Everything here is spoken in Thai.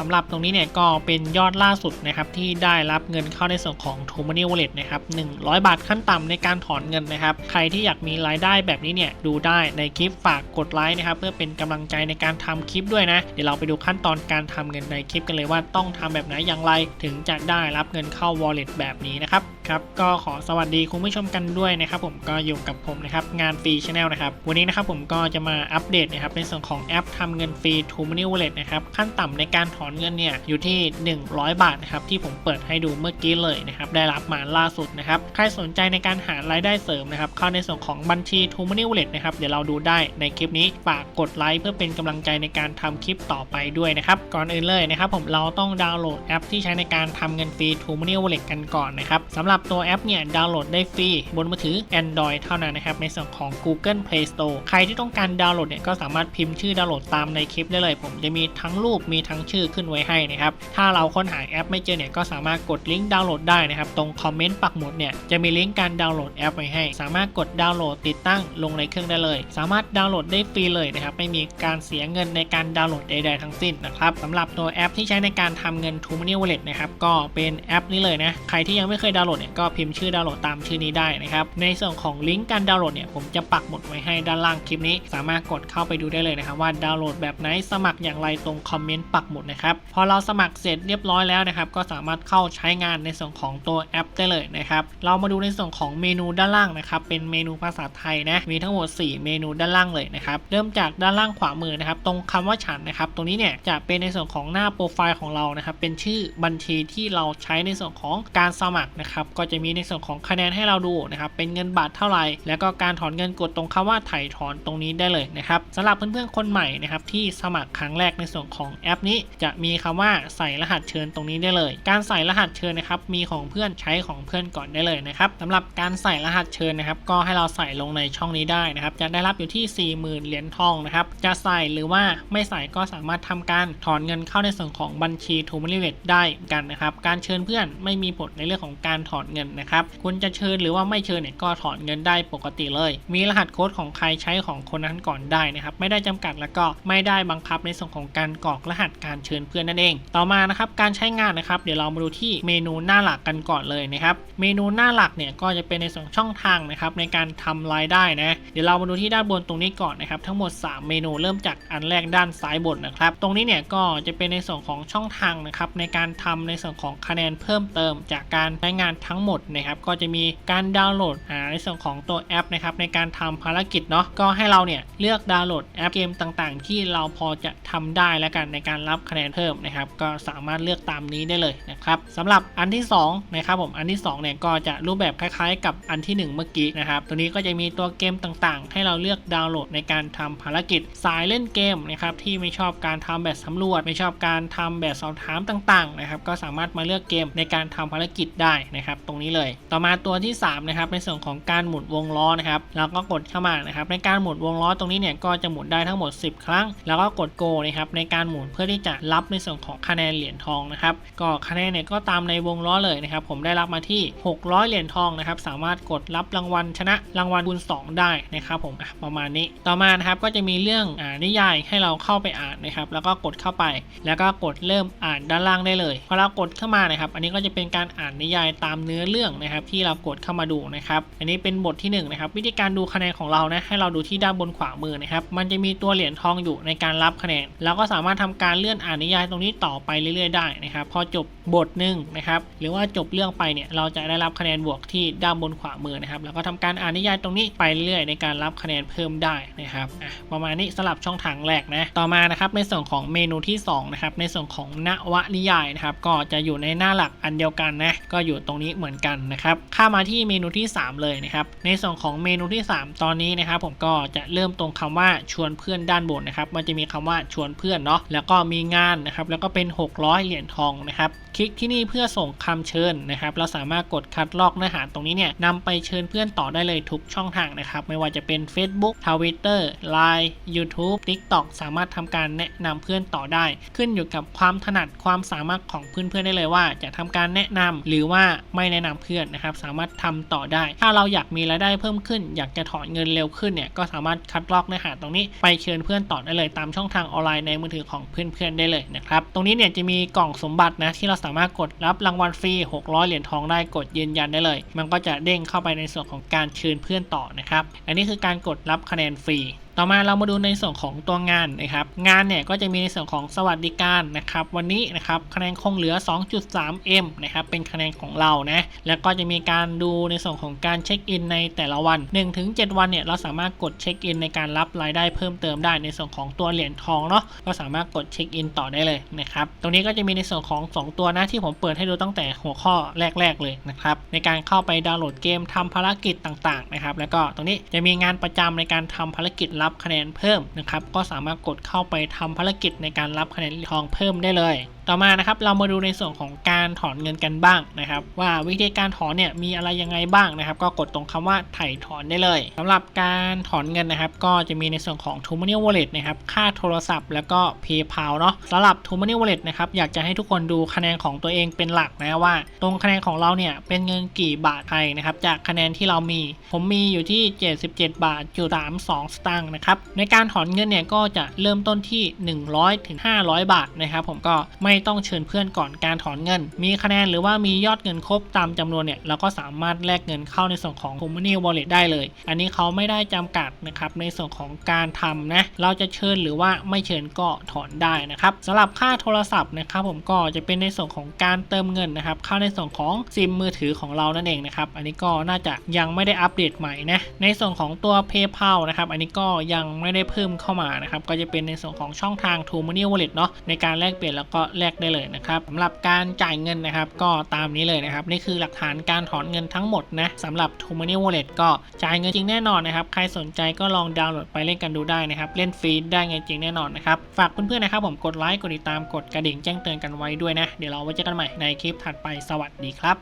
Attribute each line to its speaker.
Speaker 1: สำหรับตรงนี้เนี่ยก็เป็นยอดล่าสุดนะครับที่ได้รับเงินเข้าในส่วนของ t o m o n e y Wallet นะครับ100 บาทขั้นต่ำในการถอนเงินนะครับ ใครที่อยากมีรายได้แบบนี้เนี่ยดูได้ในคลิปฝากกดไลค์นะครับเพื่อเป็นกำลังใจในการทำคลิปด้วยนะ เดี๋ยวเราไปดูขั้นตอนการทำเงินในคลิปกันเลยว่าต้องทำแบบไหนอย่างไร ถึงจะได้รับเงินเข้า Wallet แบบนี้นะครับครับก็ขอสวัสดีคุณผู้ชมกันด้วยนะครับผมก็อยู่กับผมนะครับงานฟรีชาแนลนะครับวันนี้นะครับผมก็จะมาอัปเดตนะครับในส่วนของแอปทำเงินฟรี t o m o n e y Wallet นะครับขั้นต่ำในการถอนเงินเนี่ยอยู่ที่ 100 บาทนะครับที่ผมเปิดให้ดูเมื่อกี้เลยนะครับได้รับมาล่าสุดนะครับใครสนใจในการหารายได้เสริมนะครับเข้าในส่วนของบัญชี t o m o n e y Wallet นะครับเดี๋ยวเราดูได้ในคลิปนี้ฝากกดไลค์เพื่อเป็นกำลังใจในการทำคลิปต่อไปด้วยนะครับก่อนอื่นเลยนะครับผมเราต้องดาวน์โหลดแอปที่ใช้ในการทำเงินฟรี t o m o n e y Wallet กันก่อนนะครับสำหรับตัวแอปเนี่ยดาวน์โหลดได้ฟรีบนมือถือ Android เท่านั้นนะครับในส่วนของ Google Play Store ใครที่ต้องการดาวน์โหลดเนี่ยก็สามารถพิมพ์ชื่อดาวน์โหลดตามในคลิปได้เลย ผมจะมีทั้งรูปมีทั้งชื่อขึ้นไว้ให้นะครับ ถ้าเราค้นหาแอปไม่เจอเนี่ยก็สามารถกดลิงก์ดาวน์โหลดได้นะครับ ตรงคอมเมนต์ปักหมุดเนี่ยจะมีลิงก์การดาวน์โหลดแอปไว้ให้ สามารถกดดาวน์โหลดติดตั้งลงในเครื่องได้เลย สามารถดาวน์โหลดได้ฟรีเลยนะครับ ไม่มีการเสียเงินในการดาวน์โหลดใดๆทั้งสิ้นนะครับสำหรับตัวแอปที่ใช้ในการทำเงิน t o m o n e y Wallet นะครับ ก็เป็นแอปนี้เลยนะ ใครที่ยังไม่เคยดาวน์โหลดเนี่ยก็พิมพ์ชื่อดาวน์โหลดตามชื่อนี้ได้นะครับ ในส่วนของลิงก์การดาวน์โหลดเนี่ยผมจะปักหมุดไว้ให้ด้านล่างคลิปนี้ สามารถกดเข้าไปดูได้เลยนะครับว่าดาวน์โหลดแบบไหนสมัครอย่างไรตรงคอมเมนต์ปักหมุดนะครับพอเราสมัครเสร็จเรียบร้อยแล้วนะครับก็สามารถเข้าใช้งานในส่วนของตัวแอปได้เลยนะครับเรามาดูในส่วนของเมนูด้านล่างนะครับเป็นเมนูภาษาไทยนะมีทั้งหมด 4 เมนูด้านล่างเลยนะครับเริ่มจากด้านล่างขวามือนะครับตรงคำว่าฉันนะครับตรงนี้เนี่ยจะเป็นในส่วนของหน้าโปรไฟล์ของเรานะครับเป็นชื่อบัญชีที่เราใช้ในส่วนของการสมัครนะครับก็จะมีในส่วนของคะแนนให้เราดูนะครับเป็นเงินบาทเท่าไหร่แล้วก็การถอนเงินกดตรงคำว่าถ่ายถอนตรงนี้ได้เลยนะครับสำหรับเพื่อนๆคนใหม่นะครับที่สมัครครั้งแรกในส่วนของแอปนี้จะมีคำว่าใส่รหัสเชิญตรงนี้ได้เลย การใส่รหัสเชิญนะครับมีของเพื่อนใช้ของเพื่อนก่อนได้เลยนะครับสำหรับการใส่รหัสเชิญนะครับ ก็ให้เราใส่ลงในช่องนี้ได้นะครับ จะได้รับอยู่ที่ 40,000 เหรียญทองนะครับ จะใส่หรือว่าไม่ใส่ก็สามารถทำการถอนเงินเข้าในส่วนของบัญชี t o m o n e y Wallet ได้กันนะครับ การเชิญเพื่อนไม่มีผลในเรื่องของการถอนเงินนะครับ คุณจะเชิญหรือว่าไม่เชิญเนี่ยก็ถอนเงินได้ปกติเลย มีรหัสโค้ดของใครใช้ของคนนั้นก่อนได้นะครับ ไม่ได้จำกัดแล้วก็ไม่ได้บังคับในส่วนของการกรอกรหัสการเชิญเพื่อนนั่นเอง ต่อมานะครับการใช้งานนะครับเดี๋ยวเรามาดูที่เมนูหน้าหลักกันก่อนเลยนะครับเมนูหน้าหลักเนี่ยก็จะเป็นในส่วนช่องทางนะครับในการทำรายได้นะเดี๋ยวเรามาดูที่ด้านบนตรงนี้ก่อนนะครับทั้งหมด 3 เมนูเริ่มจากอันแรกด้านซ้ายบนนะครับตรงนี้เนี่ยก็จะเป็นในส่วนของช่องทางนะครับในการทำในส่วนของคะแนนเพิ่มเติม จากการใช้งานทั้งหมดนะครับก็จะมีการดาวน์โหลดในส่วนของตัวแอปนะครับในการทำภารกิจเนาะก็ให้เราเนี่ยเลือกดาวน์โหลดแอปเกมต่างๆ ที่เราพอจะทำได้แล้วกันในการรับคะแนนเพิ่มนะครับก็สามารถเลือกตามนี้ได้เลยนะครับสำหรับอันที่2นะครับผมอันที่2เนี่ยก็จะรูปแบบคล้ายๆ กับอันที่ 1 เมื่อกี้นะครับตัวนี้ก็จะมีตัวเกมต่างๆ ให้เราเลือกดาวน์โหลดในการทำภารกิจสายเล่นเกมนะครับที่ไม่ชอบการทำแบบสำรวจ ไม่ชอบการทำแบบสอบถามต่างๆนะครับก็สามารถมาเลือกเกมในการทำภารกิจได้นะครับตรงนี้เลย ต่อมาตัวที่3นะครับในส่วนของการหมุนวงล้อนะครับเราก็กดเข้ามานะครับในการหมุนวงล้อตรงนี้เนี่ยก็จะหมุนได้ทั้งหมด 10 ครั้ง แล้วก็กดโกนะครับในการหมุนเพื่อที่จะรับในส่วนของคะแนนเหรียญทองนะครับ ก็คะแนนเนี่ยก็ตามในวงล้อเลยนะครับ ผมได้รับมาที่ 600 เหรียญทองนะครับ สามารถกดรับรางวัลชนะรางวัลคูณ2 ได้นะครับผมอะประมาณนี้ ต่อมานะครับก็จะมีเรื่องอ่านิยายให้เราเข้าไปอ่านนะครับ แล้วก็กดเข้าไป แล้วก็กดเริ่มอ่านด้านล่างได้เลยพอเรากดเข้ามานะครับ อันนี้ก็จะเป็นการอ่านนิยายตามเนื้อเรื่องนะครับ ที่เรากดเข้ามาดูนะครับ อันนี้เป็นบทที่1นนะครับวิธีการดูคะแนนของเรานะให้เราดูที่ด้านบนขวามือนะครับ มันจะมีตัวเหรียญทองอยู่ในการรับคะแนนแล้วก็สามารถทำการเลื่อนอ่านนินิยายตรงนี้ต่อไปเรื่อยๆได้นะครับ พอจบบทหนึ่งนะครับ หรือว่าจบเรื่องไปเนี่ยเราจะได้รับคะแนนบวกที่ด้านบนขวามือนะครับ แล้วก็ทำการอ่านนิยายตรงนี้ไปเรื่อยๆในการรับคะแนนเพิ่มได้นะครับประมาณนี้สลับช่องทางแรกนะต่อมานะครับในส่วนของเมนูที่2นะครับในส่วนของนวนิยายนะครับก็จะอยู่ในหน้าหลักอันเดียวกันนะก็อยู่ตรงนี้เหมือนกันนะครับข้ามาที่เมนูที่ 3 เลยนะครับในส่วนของเมนูที่ 3 ตอนนี้นะครับผมก็จะเริ่มตรงคำว่าชวนเพื่อนด้านบนนะครับมันจะมีคำว่าชวนเพื่อนเนาะแล้วก็มีงานนะครับแล้วก็เป็น 600 เหรียญทองนะครับคลิกที่นี่เพื่อส่งคำเชิญนะครับเราสามารถกดคัดลอกเนื้อหาตรงนี้เนี่ยนำไปเชิญเพื่อนต่อได้เลยทุกช่องทางนะครับไม่ว่าจะเป็น Facebook Twitter Line YouTube TikTok สามารถทำการแนะนำเพื่อนต่อได้ ขึ้นอยู่กับความถนัดความสามารถของเพื่อนๆได้เลยว่า จะทำการแนะนำหรือว่าไม่แนะนำเพื่อนนะครับสามารถทำต่อได้ ถ้าเราอยากมีรายได้เพิ่มขึ้น อยากจะถอนเงินเร็วขึ้นเนี่ยก็สามารถคัดลอกเนื้อหาตรงนี้ไปเชิญเพื่อนต่อได้เลยตามช่องทางออนไลน์ในมือถือของเพื่อนๆได้เลยนะครับ ตรงนี้เนี่ยจะมีกล่องสมบัตินะที่เราสามารถกดรับรางวัลฟรี 600 เหรียญทองได้กดยืนยันได้เลย มันก็จะเด้งเข้าไปในส่วนของการเชิญเพื่อนต่อนะครับ อันนี้คือการกดรับคะแนนฟรี ต่อมาเรามาดูในส่วนของตัวงานนะครับงานเนี่ยก็จะมีในส่วนของสวัสดิการนะครับวันนี้นะครับคะแนนคงเหลือ 2.3M นะครับเป็นคะแนนของเรานะแล้วก็จะมีการดูในส่วนของการเช็คอินในแต่ละวัน 1-7 วันเนี่ยเราสามารถกดเช็คอินในการรับรายได้เพิ่มเติมได้ในส่วนของตัวเหรียญทองเนาะก็สามารถกดเช็คอินต่อได้เลยนะครับตรงนี้ก็จะมีในส่วนของ 2 ตัวนะที่ผมเปิดให้ดูตั้งแต่หัวข้อแรก ๆ เลยนะครับในการเข้าไปดาวน์โหลดเกมทำภารกิจต่างๆนะครับแล้วก็ตรงนี้จะมีงานประจำในการทำภารกิจรับับคะแนนเพิ่มนะครับก็สามารถกดเข้าไปทำภารกิจในการรับคะแนนทองเพิ่มได้เลย ต่อมานะครับเรามาดูในส่วนของการ ถอนเงินกันบ้างนะครับ ว่าวิธีการถอนเนี่ยมีอะไรยังไงบ้างนะครับ ก็กดตรงคำว่าไถ่ถอนได้เลยสำหรับการถอนเงินนะครับ ก็จะมีในส่วนของ t o m o ney Wallet นะครับค่าโทรศัพท์แล้วก็ PayPal เนาะสำหรับ t o m o ney Wallet นะครับอยากจะให้ทุกคนดูคะแนนของตัวเองเป็นหลักนะว่า ตรงคะแนนของเราเนี่ยเป็นเงินกี่บาทไทยนะครับจากคะแนนที่เรามี ผมมีอยู่ที่ 77 บาทจุด32สตางค์นะครับในการถอนเงินเนี่ยก็จะเริ่มต้นที่ 100ถึง500 บาทนะครับผมก็ไม่ต้องเชิญเพื่อนก่อนการถอนเงินมีคะแนนหรือว่ามียอดเงินครบตามจำนวนเนี่ยเราก็สามารถแลกเงินเข้าในส่วนของ t o m o n e y Wallet ได้เลย อันนี้เขาไม่ได้จำกัดนะครับในส่วนของการทำนะเราจะเชิญหรือว่าไม่เชิญก็ถอนได้นะครับสำหรับค่าโทรศัพท์นะครับผมก็จะเป็นในส่วนของการเติมเงินนะครับเข้าในส่วนของซิมมือถือของเรานั่นเองนะครับอันนี้ก็น่าจะยังไม่ได้อัปเดตใหม่นะในส่วนของตัว PayPal นะครับอันนี้ก็ยังไม่ได้เพิ่มเข้ามานะครับก็จะเป็นในส่วนของช่องทาง t o m o n e y Wallet เนาะในการแลกเปลี่ยนแล้วก็แลกได้เลยนะครับสำหรับการจ่ายเงินนะครับ ก็ตามนี้เลยนะครับ นี่คือหลักฐานการถอนเงินทั้งหมดนะสำหรับ t o m o n e y Wallet ก็จ่ายเงินจริงแน่นอนนะครับ ใครสนใจก็ลองดาวน์โหลดไปเล่นกันดูได้นะครับ เล่นฟรีได้เงินจริงแน่นอนนะครับ ฝากเพื่อนๆนะครับผมกดไลค์กดติดตามกดกระดิ่งแจ้งเตือนกันไว้ด้วยนะ เดี๋ยวเราไว้เจอกันใหม่ในคลิปถัดไปสวัสดีครับ